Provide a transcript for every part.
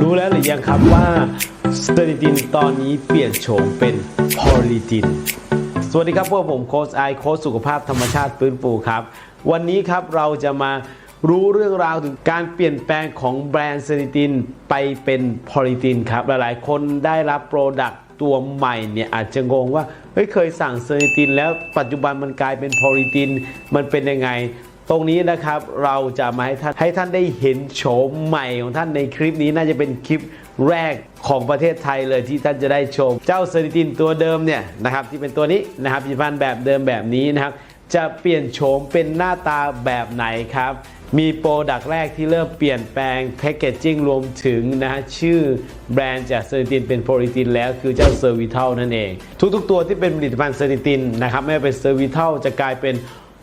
รู้แล้วหรือยังครับว่าสเตอริตินตอนนี้เปลี่ยนโฉมเป็นพอลิติน สวัสดีครับ พวกผมโค้ชไอโค้ชสุขภาพธรรมชาติฟื้นฟูครับ วันนี้ครับเราจะมารู้เรื่องราวถึงการเปลี่ยนแปลงของแบรนด์สเซริตินไปเป็นพอลิตินครับ หลายๆ คนได้รับโปรดักต์ตัวใหม่เนี่ยอาจจะงงว่าเฮ้ยเคยสั่งเซริตินแล้วปัจจุบันมันกลายเป็นพอลิตินมันเป็นยังไง ตรงนี้นะครับเราจะมาให้ท่านให้ท่านได้เห็นโฉมใหม่ของท่านในคลิปนี้น่าจะเป็นคลิปแรกของประเทศไทยเลยที่ท่านจะได้ชม เจ้าเซริตินตัวเดิมเนี่ยนะครับที่เป็นตัวนี้นะครับผลิตภัณฑ์แบบเดิมแบบนี้นะครับจะเปลี่ยนโฉมเป็นหน้าตาแบบไหนครับ มีโปรดักต์แรกที่เริ่มเปลี่ยนแปลงแพคเกจจิ้งรวมถึงนะฮะชื่อแบรนด์จากเซอร์ตินเป็นโพลิตินแล้วคือเจ้าเซอร์วิทัลนั่นเอง ทุกๆ ตัวที่เป็นผลิตภัณฑ์เซอร์ตินนะครับไม่ว่าเป็นเซอร์วิทัลจะกลายเป็น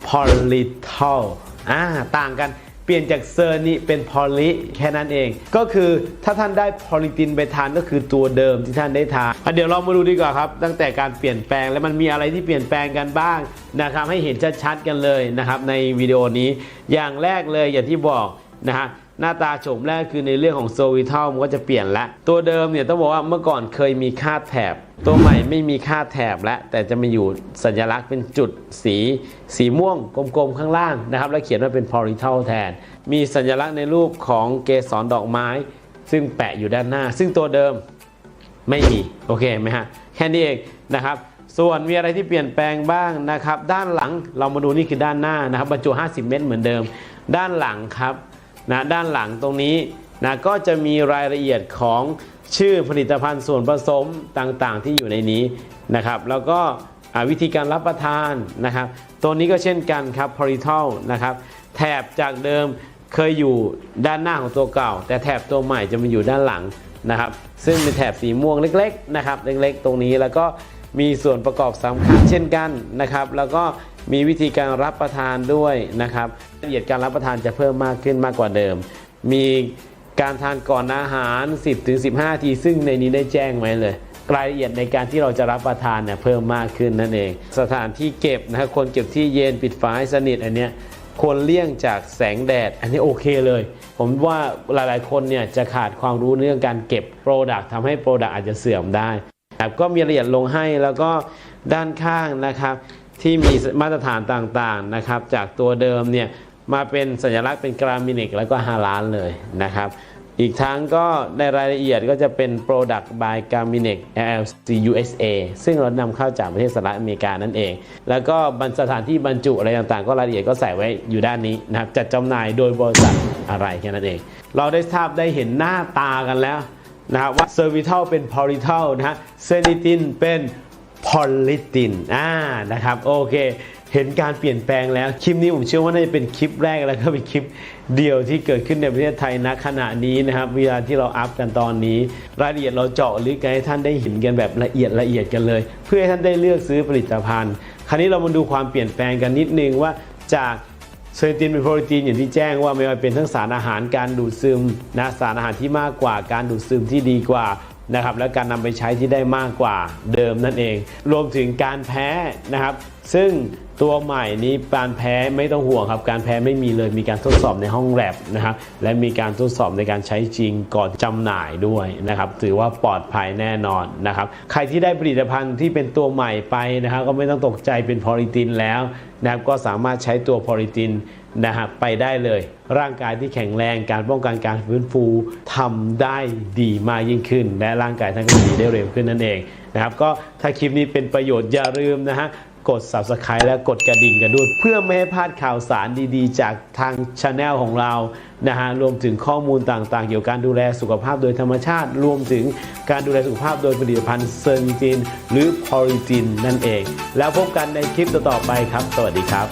polytal อ่าต่างกันเปลี่ยนจากเซอร์นี่เป็นพอลิแค่นั้นเอง ก็คือถ้าท่านได้พอลิตินไปทานก็คือตัวเดิมที่ท่านได้ทานอะเดี๋ยวเรามาดูดีกว่าครับ ตั้งแต่การเปลี่ยนแปลงแล้วมันมีอะไรที่เปลี่ยนแปลงกันบ้างนะครับให้เห็นชัดๆกันเลยนะครับในวิดีโอนี้อย่างแรกเลยอย่างที่บอกนะฮะ หน้าตาโฉมแรกคือในเรื่องของโซวิทัลมันก็จะเปลี่ยนละตัวเดิมเนี่ยต้องบอกว่าเมื่อก่อนเคยมีคาดแถบ ตัวใหม่ไม่มีคาดแถบแล้วแต่จะมาอยู่สัญลักษณ์เป็นจุดสีสีม่วงกลมๆข้างล่างนะครับ แล้วเขียนว่าเป็น p o l i t a l แทน มีสัญลักษณ์ในรูปของเกสรดอกไม้ ซึ่งแปะอยู่ด้านหน้า ซึ่งตัวเดิมไม่มีโอเคไหมฮะแค่นี้เองนะครับส่วนมีอะไรที่เปลี่ยนแปลงบ้างนะครับ ด้านหลังเรามาดูนี่คือด้านหน้านะครับบรรจุ 50 เมตรเหมือนเดิม ด้านหลังครับ นะด้านหลังตรงนี้นะก็จะมีรายละเอียดของชื่อผลิตภัณฑ์ส่วนผสมต่างๆ ที่อยู่ในนี้นะครับ แล้วก็วิธีการรับประทานนะครับ ตัวนี้ก็เช่นกันครับ p o r i t a l นะครับแถบจากเดิมเคยอยู่ด้านหน้าของตัวเก่า แต่แถบตัวใหม่จะมาอยู่ด้านหลังนะครับ ซึ่งเป็นแถบสีม่วงเล็กๆนะครับเล็กๆ ตรงนี้แล้วก็ มีส่วนประกอบสำคัญเช่นกันนะครับ แล้วก็มีวิธีการรับประทานด้วยนะครับละเอียดการรับประทานจะเพิ่มมากขึ้นมากกว่าเดิม มีการทานก่อนอาหาร 10-15 ที ซึ่งในนี้ได้แจ้งไว้เลยรายละเอียดในการที่เราจะรับประทานเนี่ยเพิ่มมากขึ้นนั่นเอง สถานที่เก็บนะครับคนเก็บที่เย็นปิดฝาให้สนิทอันเนี้ยควรเลี่ยงจากแสงแดด อันนี้โอเคเลย ผมว่าหลายๆคนเนี่ยจะขาดความรู้เรื่องการเก็บโปรดักต์ทำให้โปรดักต์อาจจะเสื่อมได้ ครับก็มีรายละเอียดลงให้แล้วก็ด้านข้างนะครับ ที่มีมาตรฐานต่างๆนะครับ จากตัวเดิมเนี่ยมาเป็นสัญลักษณ์เป็นกรามินิกแล้วก็ฮาลานเลยนะครับ อีกทั้งก็ในรายละเอียดก็จะเป็น Product by Garminex LLC USA ซึ่งเรานำเข้าจากประเทศสหรัฐอเมริกานั่นเอง แล้วก็บรรสถานที่บรรจุอะไรต่างๆ ก็รายละเอียดก็ใส่ไว้อยู่ด้านนี้นะครับจัดจำหน่ายโดยบริษัทอะไรแค่นั้นเอง เราได้ทราบได้เห็นหน้าตากันแล้ว นะครับว่า Cervital เป็น p o l i t a l นะฮะ Cenitin เป็นพอลิตินอ่านะครับโอเค เห็นการเปลี่ยนแปลงแล้ว คลิปนี้ผมเชื่อว่าน่าจะเป็นคลิปแรกแล้วก็เป็นคลิปเดียวที่เกิดขึ้นในประเทศไทยณขณะนี้นะครับ เวลาที่เราอัพกันตอนนี้ รายละเอียดเราเจาะลึกกันให้ท่านได้เห็นกันแบบละเอียดละเอียดกันเลย เพื่อให้ท่านได้เลือกซื้อผลิตภัณฑ์ คราวนี้เรามาดูความเปลี่ยนแปลงกันนิดนึงว่าจาก เซอร์ตินเป็นโปรตีนอย่างที่แจ้งว่าไม่ว่าเป็นทั้งสารอาหารการดูดซึมนะสารอาหารที่มากกว่าการดูดซึมที่ดีกว่านะครับและการนำไปใช้ที่ได้มากกว่าเดิมนั่นเอง รวมถึงการแพ้นะครับ ซึ่งตัวใหม่นี้การแพ้ไม่ต้องห่วงครับ การแพ้ไม่มีเลยมีการทดสอบในห้องแลบนะครับและมีการทดสอบในการใช้จริงก่อนจำหน่ายด้วยนะครับถือว่าปลอดภัยแน่นอนนะครับใครที่ได้ผลิตภัณฑ์ที่เป็นตัวใหม่ไปนะครับก็ไม่ต้องตกใจเป็นพอลิตินแล้วนะครับก็สามารถใช้ตัวพอลิตินนะครับไปได้เลย ร่างกายที่แข็งแรงการป้องกันการฟื้นฟูทำได้ดีมากยิ่งขึ้น และร่างกายท่านก็ดีได้เร็วขึ้นนั่นเองนะครับก็ถ้าคลิปนี้เป็นประโยชน์อย่าลืมนะฮะ กด subscribe และกดกระดิ่งกันด้วย เพื่อไม่ให้พลาดข่าวสารดีๆ จากทางช anel ของเรานะฮะรวมถึงข้อมูลต่างๆ เกี่ยวกับการดูแลสุขภาพโดยธรรมชาติ รวมถึงการดูแลสุขภาพโดยผลิตภัณฑ์เซอร์จินหรือพอลิจินนั่นเอง แล้วพบกันในคลิปต่อๆไปครับ สวัสดีครับ